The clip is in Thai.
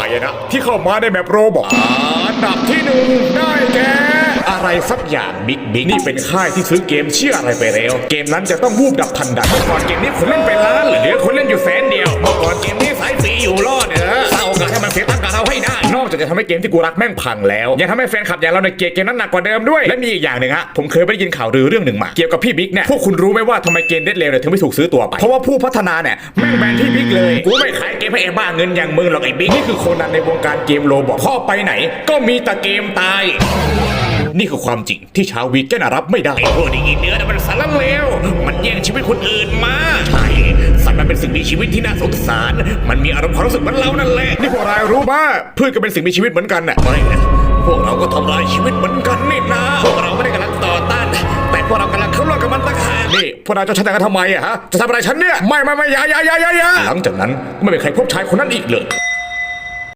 หายนะ ที่เข้ามาได้แบบโรบอทอันดับที่หนึ่งได้แก่อะไรสักอย่างบิ๊กบิ๊กนี่เป็นค่ายที่ซื้อเกมเชื่ออะไรไปแล้ว เกมนั้นจะต้องวูบดับทันดันเมื่อก่อนเกมนี้คนเล่นไปล้านเหลือคนเล่นอยู่แสนเดียวเมื่อก่อนเก จะทำให้เกมที่กูรักแม่งพังแล้ว ยังทำให้แฟนคลับอย่างเราในเกลียดเกมนั้นหนักกว่าเดิมด้วย และมีอีกอย่างหนึ่งฮะ ผมเคยไปได้ยินข่าวลือเรื่องหนึ่งมา เกี่ยวกับพี่บิ๊กเนี่ย พวกคุณรู้ไหมว่าทำไมเกมเด็ดเลวเนี่ยถึงไม่ถูกซื้อตัวไป เพราะว่าผู้พัฒนาเนี่ยแม่งแบนพี่บิ๊กเลย กูไม่ขายเกมให้ไอ้บ้าเงินอย่างมึงหรอกไอ้บิ๊ก นี่คือคนนั้นในวงการเกมโลบอกพ่อไปไหน ก็มีแต่เกมตาย นี่คือความจริงที่ชาววีแกนรับไม่ได้ไอ้พวกนี้กินเนื้อนะมันสารเล ชีวิตคนอื่นมาใช่สัตว์มันเป็นสิ่งมีชีวิตที่น่าสงสาร มันมีอารมณ์ความรู้สึกเหมือนเรานั่นแหละนี่พวกนายรู้ป่ะพืชก็เป็นสิ่งมีชีวิตเหมือนกันน่ะไม่นะพวกเราก็ทำลายชีวิตเหมือนกันนี่นะพวกเราไม่ได้กำลังต่อต้าน แต่พวกเรากำลังเข้ารอบกับมันต่างหากนี่พวกนายจะชนะกันทำไมอะฮะจะทำอะไรฉันเนี่ยไม่ไม่ไม่อย่าอย่าอย่าอย่าอย่าหลังจากนั้นไม่มีใครพบชายคนนั้นอีกเลย